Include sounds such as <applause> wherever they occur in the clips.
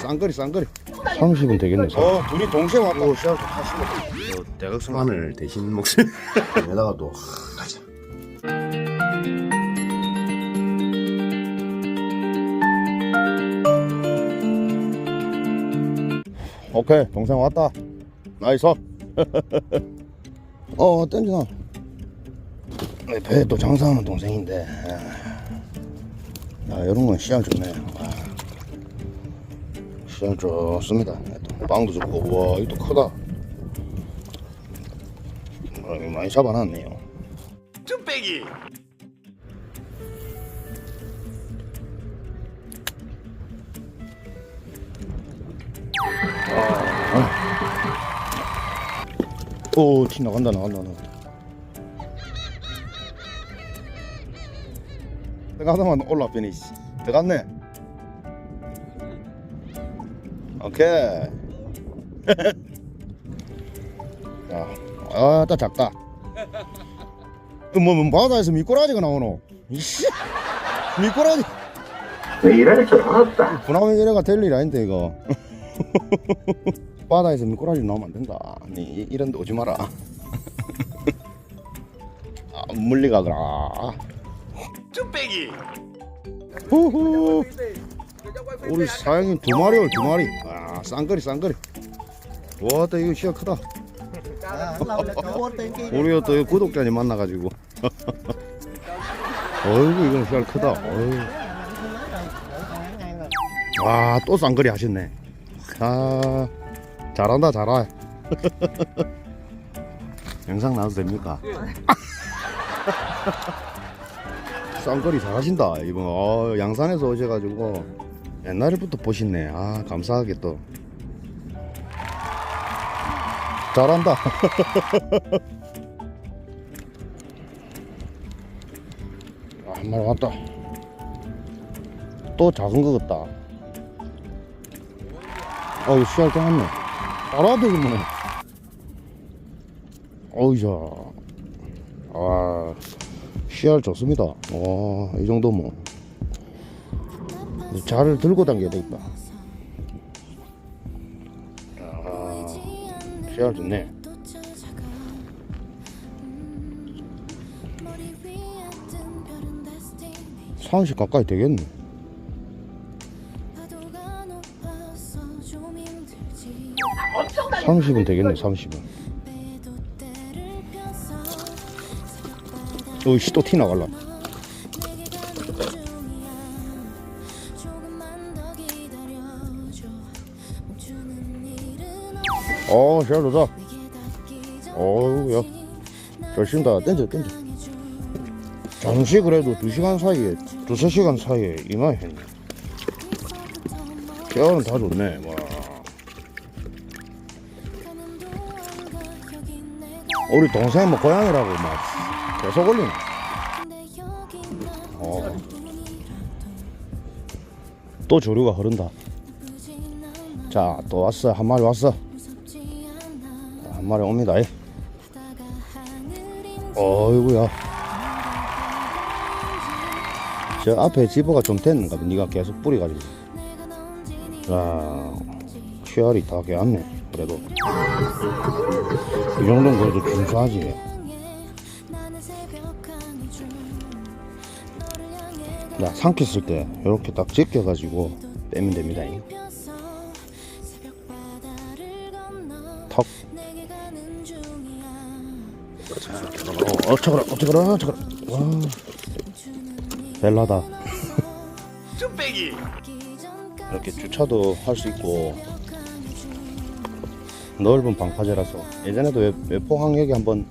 쌍거리 쌍거리. 30분 되겠네 어 둘이 동시에 왔다. 오 시작 하시고 대각선만을 대신 목소리. <laughs> 여기다가 또 가자. 오케이 동생 왔다. 나이스. <laughs> 어 땡기나 배또 장사하는 동생인데. 아 이런 건 시장 좋네. 아, 시장 좋습니다. 또 빵도 좋고 와 이거 또 크다. 아, 많이 잡아놨네요. 쭈빼기! 오티 나간다 나간다 나간다. 들어가다만 올라빼니 씨 들어갔네 오케이 <laughs> 야, 아따 작다. 뭐, 뭐 바다에서 미꾸라지가 나오노? 이씨. 미꾸라지. 왜 이럴 줄 알았다. 분화면 이래가 될 일 아닌데 이거. <laughs> 바다에서 미꾸라지 나오면 안 된다. 니 이- 이런 데 오지 마라. <laughs> 아, 물리가 그라. 쭈빼기. 후후 우리 사장님 두 마리 두 마리. 아 쌍거리 쌍거리. 와따 이거 시야 크다. 우리가 또 구독자님 만나가지고. <laughs> 어이구 이건 시야 크다. 와또 쌍거리 하셨네. 아 잘한다 잘하 <laughs> 영상 나와도 됩니까? <laughs> 쌍거리 잘하신다 이번 어, 양산에서 오셔가지고 옛날부터 보시네. 아 감사하게 또. 잘한다. <laughs> 아, 한 마리 왔다. 또 작은 거 같다. 어이 씨알 땡았네. 알아도 그러면 어이자. 아 씨알 좋습니다. 와이 정도 뭐 자를 들고 당겨야 되겠다 아 씨알 좋네. 30 가까이 되겠네. 30은 되겠네 30은. 어이씨 또티 나갈라 어 씨알 좋다 어우 야잘 쉰다. 땡겨 땡겨. 잠시 그래도 2시간 사이에 두세 시간 사이에 이마에 했네. 씨알은 다 좋네. 와. 우리 동생 뭐 고양이라고 막 계속 올리네. 어. 또 조류가 흐른다. 자 또 왔어. 한 마리 왔어 한 마리 옵니다. 이. 어이구야. 저 앞에 집어가 좀 됐는가 봐. 니가 계속 뿌려가지고. 자 치알이 다 개왔네 그래도. 이 정도는 그래도 준수하지. 야 삼켰을 때 이렇게 딱 제껴가지고 빼면 됩니다 어, 어쩌거라 어쩌거라 어쩌거라. 와. 벨라다. 쭈빼기. 이렇게 주차도 할 수 있고. 넓은 방파제라서. 예전에도 외- 외포항역에 한번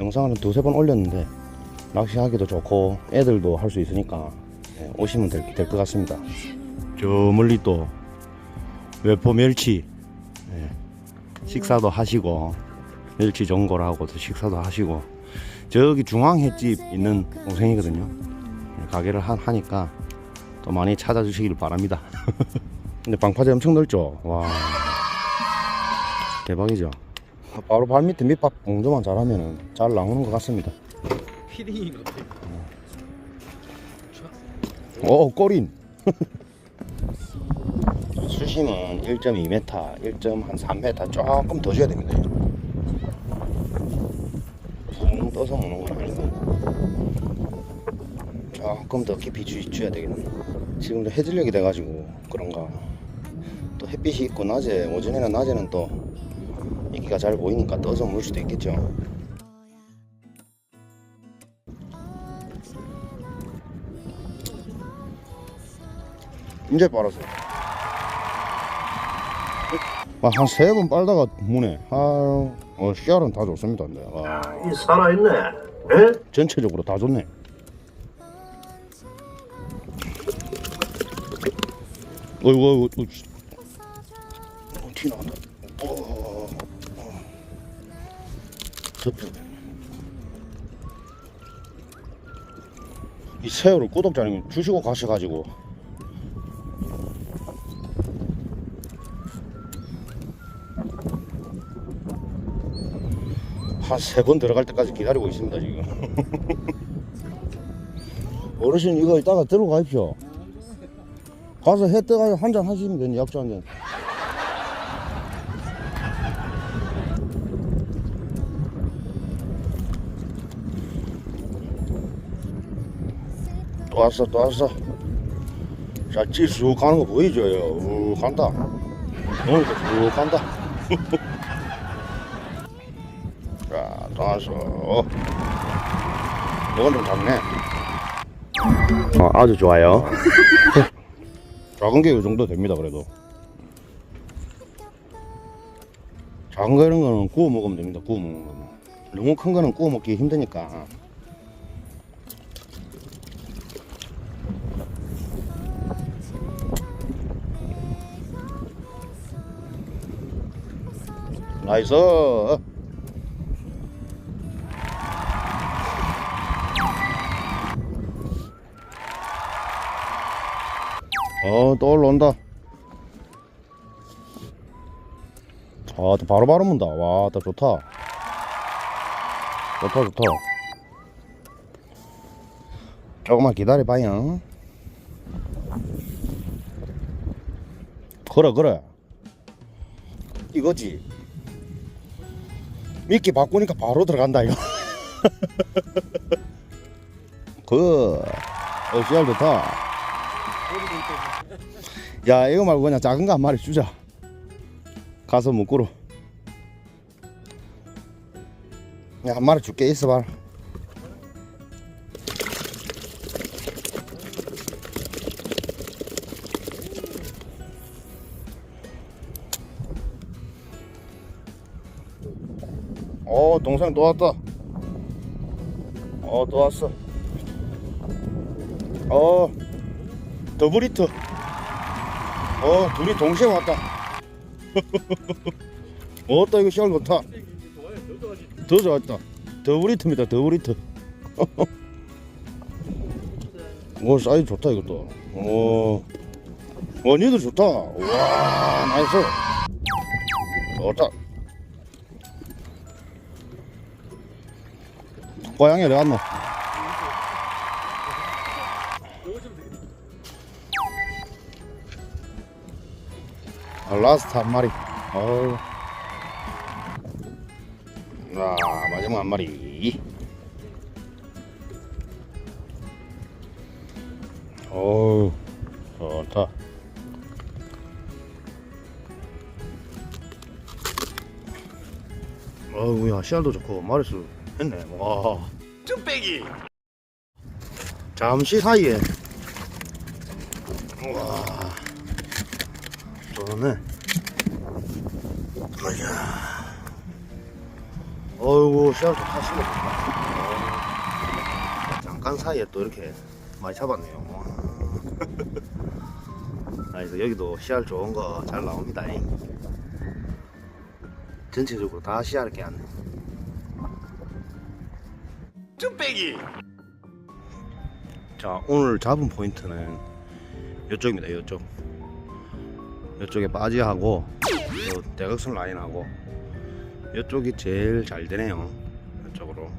영상을 한 두세 번 올렸는데 낚시하기도 좋고 애들도 할 수 있으니까 예, 오시면 될 것 같습니다. 저 멀리 또 외포 멸치 예, 식사도 하시고 멸치 전골하고 또 식사도 하시고 저기 중앙 횟집 있는 동생이거든요 예, 가게를 하, 하니까 또 많이 찾아주시길 바랍니다. <laughs> 근데 방파제 엄청 넓죠? 와. 대박이죠? 바로 발 밑에 밑밥 공조만 잘하면 잘 나오는 것 같습니다. 피딩인 것 같아 오, 꼬린. 수심 힘은 1.2m, 1.3m 조금 더 줘야 됩니다. 붕 떠서 먹는 건 아니고 조금 더 깊이 주, 줘야 되겠네. 지금도 해질녘이 돼가지고 그런가. 또 햇빛이 있고 낮에 오전에는 낮에는 또 이기가 잘 보이니까 떠서 물 수도 있겠죠. 이제 빨았어요. 아, 한세 번 빨다가 무네. 아유, 어, 씨알은 다 좋습니다. 근데. 아, 이 살아있네. 에? 전체적으로 다 좋네. 어이구, 어이구, 어이구. 어, 티 나간다. 어, 어. 덮여. 이 새우를 구독자님 주시고 가셔가지고 한 세 번 들어갈 때까지 기다리고 있습니다 지금. <laughs> 어르신 이거 이따가 들고 가십시오. 가서 해 떠가지고 한잔 하시면 되니 약주 한잔. 또 왔어 또 왔어. 자 찌쑥 가는 거 보이죠? 우 간다. 오늘도 쭉 간다 <laughs> 왔어. 이건 좀 작네. 어, 아주 좋아요. <laughs> 작은 게 이 정도 됩니다, 그래도. 작은 거 이런 거는 구워 먹으면 됩니다, 구워 먹는 거는. 너무 큰 거는 구워 먹기 힘드니까. 나이스. 어, 또 올라온다. 아, 또 바로바로 문다. 와, 또 좋다. 좋다, 좋다. 조금만 기다려봐요. 그래, 그래. 이거지. 미끼 바꾸니까 바로 들어간다, 이거. <laughs> 그, 어, 씨알 좋다. 야 이거 말고 그냥 작은 거 한 마리 주자. 가서 묶으러 야한 마리 줄게. 있어봐. 어 동생 또 왔다. 어또 왔어. 어 더블히트 어 둘이 동시에 왔다. <laughs> 어따 이거 시간 좋다. 더 좋았다. 더블히트입니다 더블히트. <laughs> 오 사이즈 좋다 이것도. 오. 어, 니도 좋다. 와 나이스. 좋다. 고양이 어디 갔노 아, 라스트 한 마리. 어우. 자, 마지막 한 마리. 어우, 좋다. 어우, 야, 씨알도 좋고, 마리수 했네. 와. 뚝배기 잠시 사이에. 와. 좋네. 아야. 어이구, 시간 좋다. 어, 잠깐 사이에 또 이렇게 많이 잡았네요. <laughs> 아, 그래서 여기도 씨알 좋은 거 잘 나옵니다. 전체적으로 다 씨알을 깨왔네. 뚝배기 자 오늘 잡은 포인트는 이쪽입니다 이쪽 이쪽에 바지하고 요 대각선 라인하고 이쪽이 제일 잘 되네요 이쪽으로.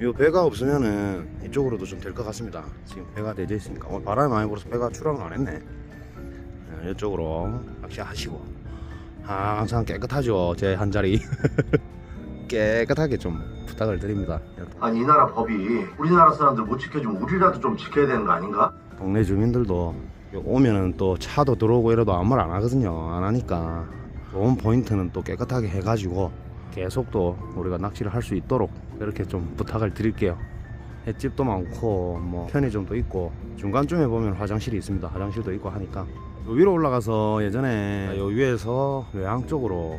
이 배가 없으면은 이쪽으로도 좀 될 것 같습니다. 지금 배가 되어 있으니까. 오늘 바람이 많이 불어서 배가 출항을 안 했네. 예, 이쪽으로 낚시하시고. 항상 깨끗하죠 제 한 자리. <laughs> 깨끗하게 좀 부탁을 드립니다. 아니 이 나라 법이 우리나라 사람들 못 지켜주면 우리라도 좀 지켜야 되는 거 아닌가? 동네 주민들도 오면은 또 차도 들어오고 이래도 아무 말 안 하거든요. 안 하니까. 좋은 포인트는 또 깨끗하게 해가지고 계속 또 우리가 낚시를 할 수 있도록 그렇게 좀 부탁을 드릴게요. 횟집도 많고 뭐 편의점도 있고 중간쯤에 보면 화장실이 있습니다. 화장실도 있고 하니까. 요 위로 올라가서 예전에 요 위에서 외항 쪽으로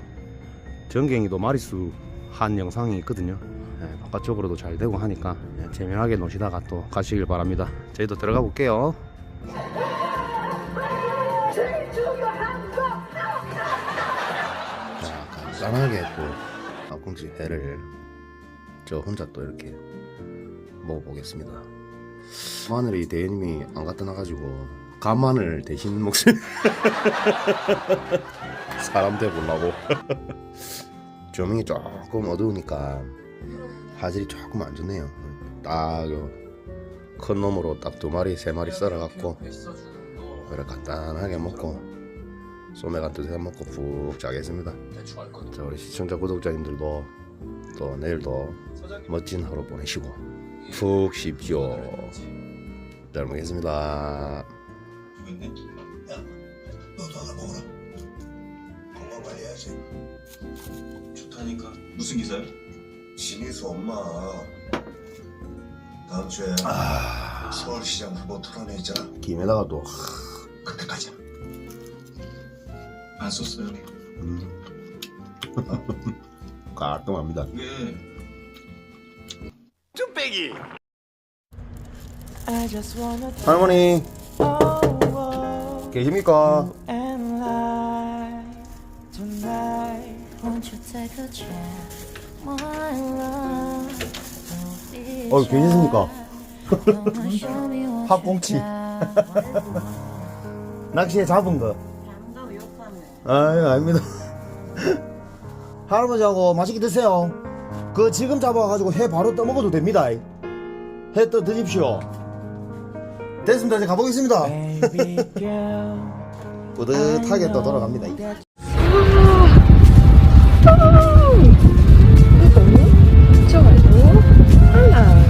전갱이도 마리수 한 영상이 있거든요. 네, 바깥쪽으로도 잘 되고 하니까 네, 재미나게 노시다가 또 가시길 바랍니다. 저희도 들어가 볼게요 자 간단하게 또 앞꿈치 회를 저 혼자 또 이렇게 먹어보겠습니다. 마늘이 대현님이 안 갖다 놔가지고 간마늘 대신 목소리 <laughs> 사람 돼보려고. <laughs> 조명이 조금 어두우니까 화질이 조금 안 좋네요. 딱 큰 놈으로 딱 두 마리 세 마리 썰어갖고 그래 간단하게 먹고 소맥 한 두세 잔 먹고 푹 자겠습니다. 자 우리 시청자 구독자님들도 또 내일도 멋진 하루 보내시고 푹 쉽죠 잘 먹겠습니다. 너도 하나 먹어라. 건강 관리해야지. 좋다니까. 무슨 기사요? 진희수 엄마. 다음 주에 서울시장 후보 토론회 있잖아. 김에다가 또 그때까지. 안 썼어요 깔끔합니다 이게 뚝배기 I just wanna 할머니 oh, 계십니까? and lie tonight. Won't you take a chance, my love? Don't be 어 show me what 팝꽁치. got. 낚시에 잡은 거. 아유 아닙니다. 할아버지하고 맛있게 드세요. 그 지금 잡아가지고 회 바로 떠먹어도 됩니다. 회 떠 드십시오. 됐습니다. 이제 가보겠습니다. 뿌듯하게 또 돌아갑니다. 좋아요. 알람.